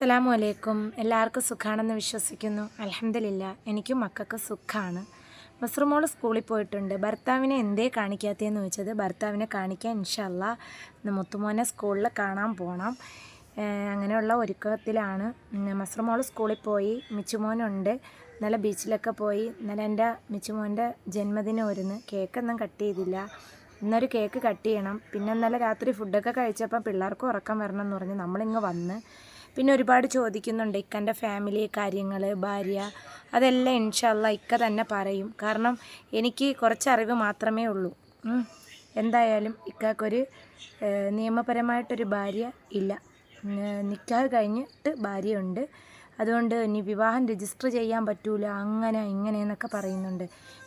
അസ്സലാമു അലൈക്കും. എല്ലാവർക്കും സുഖാണെന്ന് വിശ്വസിക്കുന്നു. അലഹമില്ല എനിക്കും മക്കൾക്ക് സുഖമാണ് മസ്റുമോൾ സ്കൂളിൽ പോയിട്ടുണ്ട്. ഭർത്താവിനെ എന്തേ കാണിക്കാത്തതെന്ന് ചോദിച്ചത് ഭർത്താവിനെ കാണിക്കാൻ ഇൻഷല്ല മുത്തുമോനെ സ്കൂളിൽ കാണാൻ പോകണം അങ്ങനെയുള്ള ഒരുക്കത്തിലാണ്. മസ്റുമോൾ സ്കൂളിൽ പോയി. മിച്ചുമോനുണ്ട്. നല്ല ബീച്ചിലൊക്കെ പോയി. ഇന്നലെ എന്റെ മിച്ചുമോന്റെ ജന്മദിനം ഒരുന്ന് കേക്കൊന്നും കട്ട് ചെയ്തില്ല. ഇന്നൊരു കേക്ക് കട്ട് ചെയ്യണം. പിന്നെ ഇന്നലെ രാത്രി ഫുഡൊക്കെ കഴിച്ചപ്പോൾ പിള്ളേർക്കും ഉറക്കം വരണം എന്ന് പറഞ്ഞ് നമ്മളിങ്ങ് വന്ന് പിന്നെ ഒരുപാട് ചോദിക്കുന്നുണ്ട് ഇക്കന്റെ ഫാമിലി കാര്യങ്ങൾ ഭാര്യ അതെല്ലാം ഇൻഷല്ല ഇക്ക തന്നെ പറയും. കാരണം എനിക്ക് കുറച്ച് അറിവ് മാത്രമേ ഉള്ളൂ. എന്തായാലും ഇക്കാക്കൊരു ഏഹ്, നിയമപരമായിട്ടൊരു ഭാര്യ ഇല്ല. നിൽക്കാൻ കഴിഞ്ഞിട്ട് ഭാര്യയുണ്ട്. അതുകൊണ്ട് ഇനി വിവാഹം രജിസ്റ്റർ ചെയ്യാൻ പറ്റൂല. അങ്ങനെ ഇങ്ങനെ എന്നൊക്കെ പറയുന്നുണ്ട്.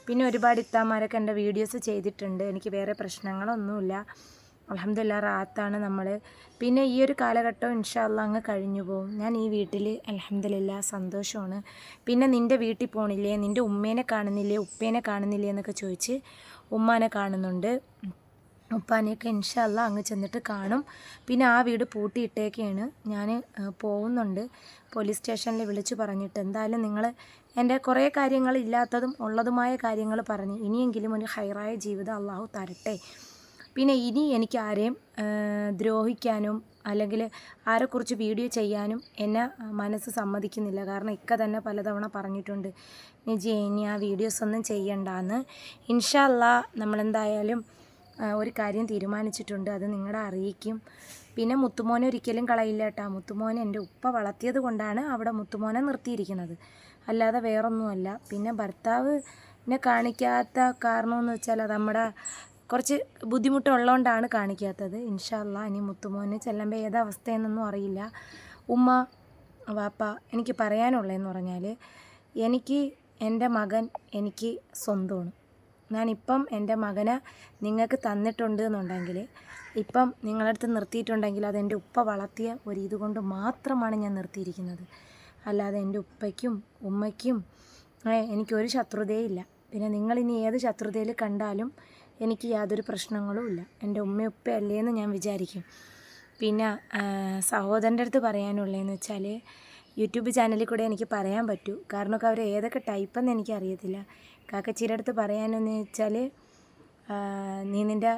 പിന്നെ ഒരുപാട് ഇത്താമാരൊക്കെ എന്റെ വീഡിയോസ് ചെയ്തിട്ടുണ്ട്. എനിക്ക് വേറെ പ്രശ്നങ്ങളൊന്നുമില്ല. അലഹമില്ല റാത്താണ് നമ്മൾ പിന്നെ ഈ ഒരു കാലഘട്ടം ഇൻഷാല്ല അങ്ങ് കഴിഞ്ഞു പോകും ഞാൻ ഈ വീട്ടിൽ അലഹമില്ല സന്തോഷമാണ്. പിന്നെ നിന്റെ വീട്ടിൽ പോണില്ലേ? നിന്റെ ഉമ്മേനെ കാണുന്നില്ലേ? ഉപ്പേനെ കാണുന്നില്ലേ എന്നൊക്കെ ചോദിച്ച് ഉമ്മാനെ കാണുന്നുണ്ട്. ഉപ്പാനെയൊക്കെ ഇൻഷല്ല അങ്ങ് ചെന്നിട്ട് കാണും. പിന്നെ ആ വീട് പൂട്ടിയിട്ടേക്കാണ് ഞാൻ പോകുന്നുണ്ട് പോലീസ് സ്റ്റേഷനിൽ വിളിച്ചു പറഞ്ഞിട്ട് എന്തായാലും നിങ്ങൾ എന്റെ കുറേ കാര്യങ്ങൾ ഇല്ലാത്തതും ഉള്ളതുമായ കാര്യങ്ങൾ പറഞ്ഞു ഇനിയെങ്കിലും ഒരു ഹൈറായ ജീവിതം അള്ളാഹു തരട്ടെ. പിന്നെ ഇനി എനിക്ക് ആരെയും ദ്രോഹിക്കാനും അല്ലെങ്കിൽ ആരെക്കുറിച്ച് വീഡിയോ ചെയ്യാനും എന്നെ മനസ്സ് സമ്മതിക്കുന്നില്ല. കാരണം ഇക്ക തന്നെ പലതവണ പറഞ്ഞിട്ടുണ്ട് നിജി ഇനി ആ വീഡിയോസ് ഒന്നും ചെയ്യണ്ടാന്ന്. ഇൻഷല്ല നമ്മളെന്തായാലും ഒരു കാര്യം തീരുമാനിച്ചിട്ടുണ്ട്. അത് നിങ്ങളെ അറിയിക്കും. പിന്നെ മുത്തുമോനെ ഒരിക്കലും കളയില്ല കേട്ടോ. മുത്തുമോനെ എന്റെ ഉപ്പ വളർത്തിയത് കൊണ്ടാണ് അവിടെ മുത്തുമോനെ നിർത്തിയിരിക്കുന്നത്. അല്ലാതെ വേറൊന്നുമല്ല. പിന്നെ ഭർത്താവ് എന്നെ കാണിക്കാത്ത കാരണമെന്ന് വെച്ചാൽ നമ്മുടെ കുറച്ച് ബുദ്ധിമുട്ടുള്ളതുകൊണ്ടാണ് കാണിക്കാത്തത്. ഇൻഷാല്ല ഇനി മുത്തുമോന് ചെല്ലുമ്പോൾ അവസ്ഥയെന്നൊന്നും അറിയില്ല. ഉമ്മ വാപ്പ എനിക്ക് പറയാനുള്ളതെന്ന് പറഞ്ഞാൽ എനിക്ക് എന്റെ മകൻ എനിക്ക് സ്വന്തമാണ്. ഞാനിപ്പം എന്റെ മകനെ നിങ്ങൾക്ക് തന്നിട്ടുണ്ട് എന്നുണ്ടെങ്കിൽ ഇപ്പം നിങ്ങളടുത്ത് നിർത്തിയിട്ടുണ്ടെങ്കിൽ അത് എന്റെ ഉപ്പ വളർത്തിയ ഒരു ഇതുകൊണ്ട് മാത്രമാണ് ഞാൻ നിർത്തിയിരിക്കുന്നത്. അല്ലാതെ എന്റെ ഉപ്പയ്ക്കും ഉമ്മയ്ക്കും എനിക്കൊരു ശത്രുതയില്ല. പിന്നെ നിങ്ങളിനി ഏത് ശത്രുതയിൽ കണ്ടാലും എനിക്ക് യാതൊരു പ്രശ്നങ്ങളും ഇല്ല. എന്റെ ഉമ്മയൊപ്പയല്ലേ എന്ന് ഞാൻ വിചാരിക്കും. പിന്നെ സഹോദരന്റെ അടുത്ത് പറയാനുള്ളതെന്ന് വെച്ചാൽ യൂട്യൂബ് ചാനലിൽ കൂടെ എനിക്ക് പറയാൻ പറ്റൂ. കാരണമൊക്കെ അവർ ഏതൊക്കെ ടൈപ്പെന്ന് എനിക്കറിയത്തില്ല. കാക്കച്ചിയുടെ അടുത്ത് പറയാനെന്ന് വെച്ചാൽ നീ നിന്റെ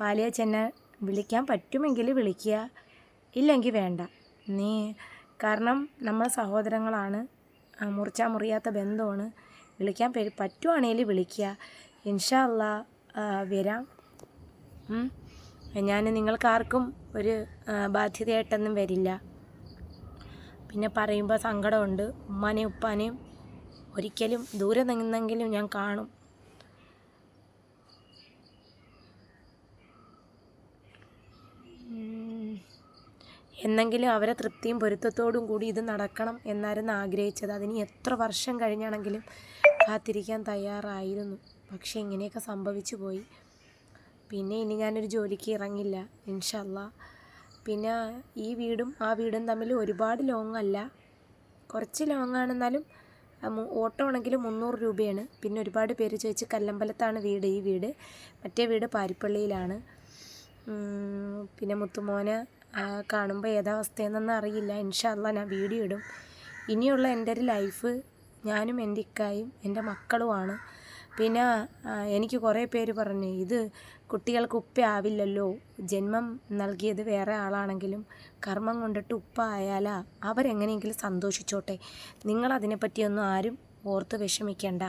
പാലിയ ചെന്നെ വിളിക്കാൻ പറ്റുമെങ്കിൽ വിളിക്കുക. ഇല്ലെങ്കിൽ വേണ്ട. നീ കാരണം നമ്മൾ സഹോദരങ്ങളാണ് മുറിച്ചാൽ മുറിയാത്ത ബന്ധമാണ്. വിളിക്കാൻ പറ്റുവാണെങ്കിൽ വിളിക്കുക. ഇൻഷാ അല്ലാ ആ, വരാം. ഞാൻ നിങ്ങൾക്കാർക്കും ഒരു ബാധ്യതയായിട്ടൊന്നും വരില്ല. പിന്നെ പറയുമ്പോൾ സങ്കടമുണ്ട്. ഉമ്മാനെയും ഉപ്പാനെയും ഒരിക്കലും ദൂരെ നിന്നെങ്കിലും ഞാൻ കാണും. എന്നെങ്കിലും അവരെ തൃപ്തിയും പൊരുത്തത്തോടും കൂടി ഇത് നടക്കണം എന്നായിരുന്നു ആഗ്രഹിച്ചത്. അതിന് എത്ര വർഷം കഴിഞ്ഞാണെങ്കിലും കാത്തിരിക്കാൻ തയ്യാറായിരുന്നു. പക്ഷേ ഇങ്ങനെയൊക്കെ സംഭവിച്ചു പോയി. പിന്നെ ഇനി ഞാനൊരു ജോലിക്ക് ഇറങ്ങില്ല ഇൻഷല്ല പിന്നെ ഈ വീടും ആ വീടും തമ്മിൽ ഒരുപാട് ലോങ് അല്ല. കുറച്ച് ലോങ് ആണെന്നാലും ഓട്ടോ ആണെങ്കിൽ മുന്നൂറ് രൂപയാണ്. പിന്നെ ഒരുപാട് പേര് ചോദിച്ച് കല്ലമ്പലത്താണ് വീട് ഈ വീട്. മറ്റേ വീട് പാരിപ്പള്ളിയിലാണ്. പിന്നെ മുത്തുമോനെ കാണുമ്പോൾ ഏതാ അവസ്ഥയെന്നൊന്നും അറിയില്ല. ഇൻഷല്ല ഞാൻ വീഡിയോ ഇടും. ഇനിയുള്ള എന്റെ ഒരു ലൈഫ് ഞാനും എന്റെ ഇക്കായും എന്റെ മക്കളുമാണ്. പിന്നെ എനിക്ക് കുറേ പേര് പറഞ്ഞു ഇത് കുട്ടികൾക്ക് ഉപ്പ ആവില്ലല്ലോ ജന്മം നൽകിയത് വേറെ ആളാണെങ്കിലും കർമ്മം കൊണ്ടിട്ട് ഉപ്പ ആയാലാ അവരെങ്ങനെയെങ്കിലും സന്തോഷിച്ചോട്ടെ. നിങ്ങളതിനെപ്പറ്റിയൊന്നും ആരും ഓർത്ത് വിഷമിക്കേണ്ട.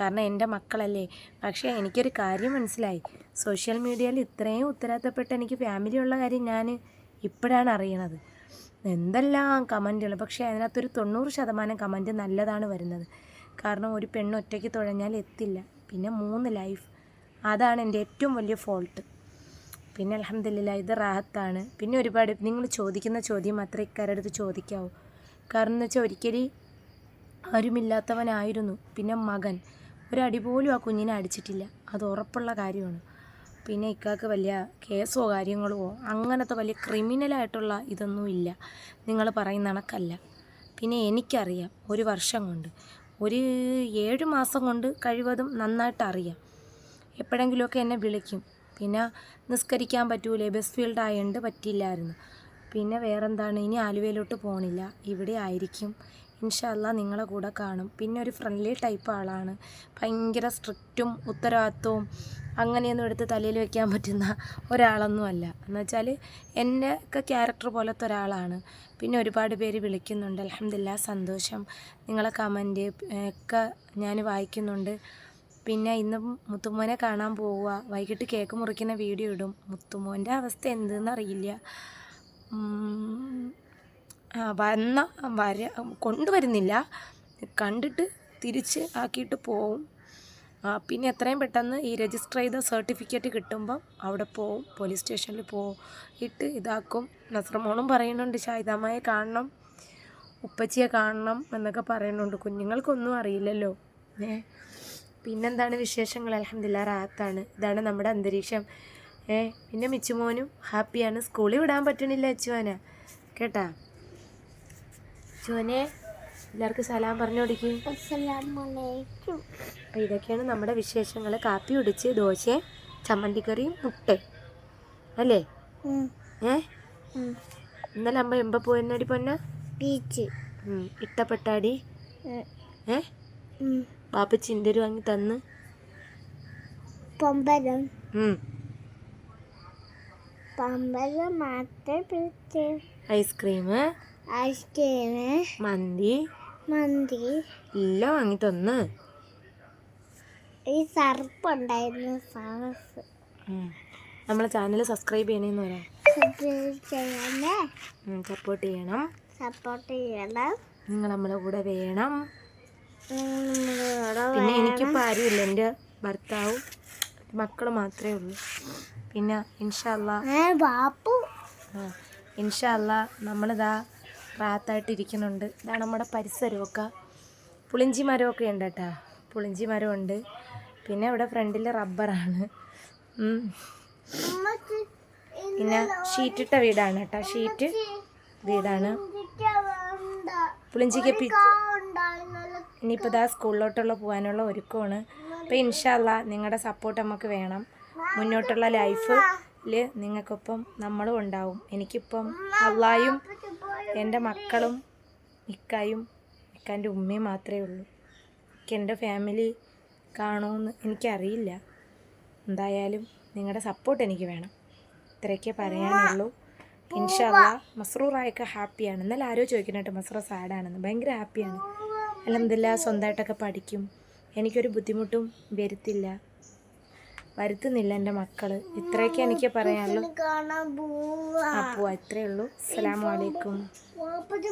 കാരണം എന്റെ മക്കളല്ലേ. പക്ഷേ എനിക്കൊരു കാര്യം മനസ്സിലായി. സോഷ്യൽ മീഡിയയിൽ ഇത്രയും ഉത്തരവാദിത്തപ്പെട്ട് എനിക്ക് ഫാമിലി ഉള്ള കാര്യം ഞാൻ ഇപ്പോഴാണ് അറിയണത്. എന്തെല്ലാം കമന്റുകൾ. പക്ഷേ അതിനകത്തൊരു തൊണ്ണൂറ് ശതമാനം കമന്റ് നല്ലതാണ് വരുന്നത്. കാരണം ഒരു പെണ്ണ് ഒറ്റയ്ക്ക് തുഴഞ്ഞാൽ എത്തില്ല. പിന്നെ മൂന്ന് ലൈഫ് അതാണ് എന്റെ ഏറ്റവും വലിയ ഫോൾട്ട് പിന്നെ അലഹമില്ല ഇത് റാഹത്താണ്. പിന്നെ ഒരുപാട് നിങ്ങൾ ചോദിക്കുന്ന ചോദ്യം മാത്രമേ ഇക്കാരുടെ അടുത്ത് ചോദിക്കാവൂ. കാരണം എന്ന് വെച്ചാൽ ഒരിക്കലും ആരുമില്ലാത്തവനായിരുന്നു. പിന്നെ മകൻ. ഒരടി പോലും ആ കുഞ്ഞിനെ അടിച്ചിട്ടില്ല. അത് ഉറപ്പുള്ള കാര്യമാണ്. പിന്നെ ഇക്കാക്ക് വലിയ കേസോ കാര്യങ്ങളോ അങ്ങനത്തെ വലിയ ക്രിമിനലായിട്ടുള്ള ഇതൊന്നും ഇല്ല. നിങ്ങൾ പറയുന്ന കണക്കല്ല. പിന്നെ എനിക്കറിയാം ഒരു വർഷം കൊണ്ട്. ഒരു ഏഴ് മാസം കൊണ്ട് കഴിവതും നന്നായിട്ട് അറിയാം എപ്പോഴെങ്കിലുമൊക്കെ എന്നെ വിളിക്കും. പിന്നെ നിസ്കരിക്കാൻ പറ്റൂലേ ബസ് ഫീൽഡ് ആയതുകൊണ്ട് പറ്റില്ലായിരുന്നു പിന്നെ വേറെന്താണ് ഇനി ആലുവയിലോട്ട് പോകണില്ല ഇവിടെ ആയിരിക്കും. ഇൻഷല്ല നിങ്ങളെ കൂടെ കാണും. പിന്നെ ഒരു ഫ്രണ്ട്ലി ടൈപ്പ് ആളാണ്. ഭയങ്കര സ്ട്രിക്റ്റും ഉത്തരവാദിത്വവും അങ്ങനെയൊന്നും എടുത്ത് തലയിൽ വെക്കാൻ പറ്റുന്ന ഒരാളൊന്നും അല്ല എന്ന് വെച്ചാൽ എന്റെ ഒക്കെ ക്യാരക്ടർ പോലത്തെ ഒരാളാണ്. പിന്നെ ഒരുപാട് പേര് വിളിക്കുന്നുണ്ട്. അലഹമില്ല സന്തോഷം. നിങ്ങളെ കമന്റ് ഒക്കെ ഞാൻ വായിക്കുന്നുണ്ട്. പിന്നെ ഇന്ന് മുത്തുമോനെ കാണാൻ പോവുക. വൈകിട്ട് കേക്ക് മുറിക്കുന്ന വീഡിയോ ഇടും. മുത്തുമോന്റെ അവസ്ഥ എന്തെന്ന് അറിയില്ല. വന്ന വര കൊണ്ടുവരുന്നില്ല. കണ്ടിട്ട് തിരിച്ച് ആക്കിയിട്ട് പോവും. പിന്നെ എത്രയും പെട്ടെന്ന് ഈ രജിസ്റ്റർ ചെയ്ത സർട്ടിഫിക്കറ്റ് കിട്ടുമ്പം അവിടെ പോവും പോലീസ് സ്റ്റേഷനിൽ പോവും ഇട്ട് ഇതാക്കും. നസ്രമോളും പറയുന്നുണ്ട് ഷാഹിദാമ്മയെ കാണണം ഉപ്പച്ചിയെ കാണണം എന്നൊക്കെ പറയുന്നുണ്ട്. കുഞ്ഞുങ്ങൾക്കൊന്നും അറിയില്ലല്ലോ. ഏ? പിന്നെന്താണ് വിശേഷങ്ങൾ? അലഹമില്ല റാത്താണ് ഇതാണ് നമ്മുടെ അന്തരീക്ഷം. ഏ? പിന്നെ മിച്ചുമോനും ഹാപ്പിയാണ്. സ്കൂളിൽ വിടാൻ പറ്റണില്ല അച്ചുവാന. കേട്ടാ? ചുവനെ എല്ലാവർക്കും സലാം പറഞ്ഞു കൊടുക്കും അപ്പം ഇതൊക്കെയാണ് നമ്മുടെ വിശേഷങ്ങൾ കാപ്പി ഒടിച്ച് ദോശ ചമ്മന്തിക്കറിയും മുട്ട അല്ലേ? ഏ. ഇന്നലെ അമ്മ എമ്പ പോയെന്നടി പൊന്ന? ബീച്ച്. ഇട്ടപ്പെട്ടാടി ഏ. പാപ്പ ചിന്തരു വാങ്ങി തന്ന്. പമ്പരം പമ്പരം മാത്രം ഐസ്ക്രീം ഐസ്ക്രീം മന്തി. മന്തി. ഇല്ല വാങ്ങി തന്ന്. ഈ സർപ്പുണ്ടായിരുന്നു സാസ് ഉം. നമ്മളെ ചാനൽ സബ്സ്ക്രൈബ് ചെയ്യണമെന്ന് പറയാം സബ്സ്ക്രൈബ് ചെയ്യണേ. സപ്പോർട്ട് ചെയ്യണം. സപ്പോർട്ട് ചെയ്യണം. നിങ്ങൾ നമ്മളെ കൂടെ വേണം. പിന്നെ എനിക്കിപ്പോൾ ആരുമില്ല എന്റെ ഭർത്താവും മക്കൾ മാത്രമേ ഉള്ളൂ. പിന്നെ ഇൻഷല്ല ബാപ്പു. ഇൻഷല്ല നമ്മളിതാ റാത്തായിട്ട് ഇരിക്കുന്നുണ്ട് ഇതാണ് നമ്മുടെ പരിസരമൊക്കെ. പുളിഞ്ചി മരമൊക്കെ ഉണ്ട് കേട്ടോ. പുളിഞ്ചി മരമുണ്ട്. പിന്നെ ഇവിടെ ഫ്രണ്ടിൽ റബ്ബറാണ്. പിന്നെ ഷീറ്റിട്ട വീടാണ് കേട്ടോ. ഷീറ്റ് വീടാണ്. പുളിഞ്ചിക്ക് പി ഇനിയിപ്പോൾ ഇതാ സ്കൂളിലോട്ടുള്ള പോകാനുള്ള ഒരുക്കമാണ്. അപ്പോൾ ഇൻഷല്ല നിങ്ങളുടെ സപ്പോർട്ട് നമുക്ക് വേണം. മുന്നോട്ടുള്ള ലൈഫിൽ നിങ്ങൾക്കൊപ്പം നമ്മളും ഉണ്ടാവും. എനിക്കിപ്പം അള്ളായും എന്റെ മക്കളും ഇക്കായും ഇക്കാന്റെ ഉമ്മയും മാത്രമേ ഉള്ളൂ. എനിക്ക് എന്റെ ഫാമിലി കാണുമെന്ന് എനിക്കറിയില്ല. എന്തായാലും നിങ്ങളുടെ സപ്പോർട്ട് എനിക്ക് വേണം. ഇത്രയൊക്കെ പറയാനുള്ളൂ. ഇൻഷല്ല മസ്റൂറായൊക്കെ ഹാപ്പിയാണ്. എന്നാലും ആരോ ചോദിക്കുന്നുണ്ട് മസ്റൂർ സാഡാണെന്ന്. ഭയങ്കര ഹാപ്പിയാണ്. അലഹമില്ല സ്വന്തമായിട്ടൊക്കെ പഠിക്കും. എനിക്കൊരു ബുദ്ധിമുട്ടും വരുത്തില്ല. വരുത്തുന്നില്ല എന്റെ മക്കൾ ഇത്രയൊക്കെ എനിക്ക് പറയാനുള്ളൂ. അപ്പോൾ ഇത്രയേ ഉള്ളൂ. വാപ്പച്ചി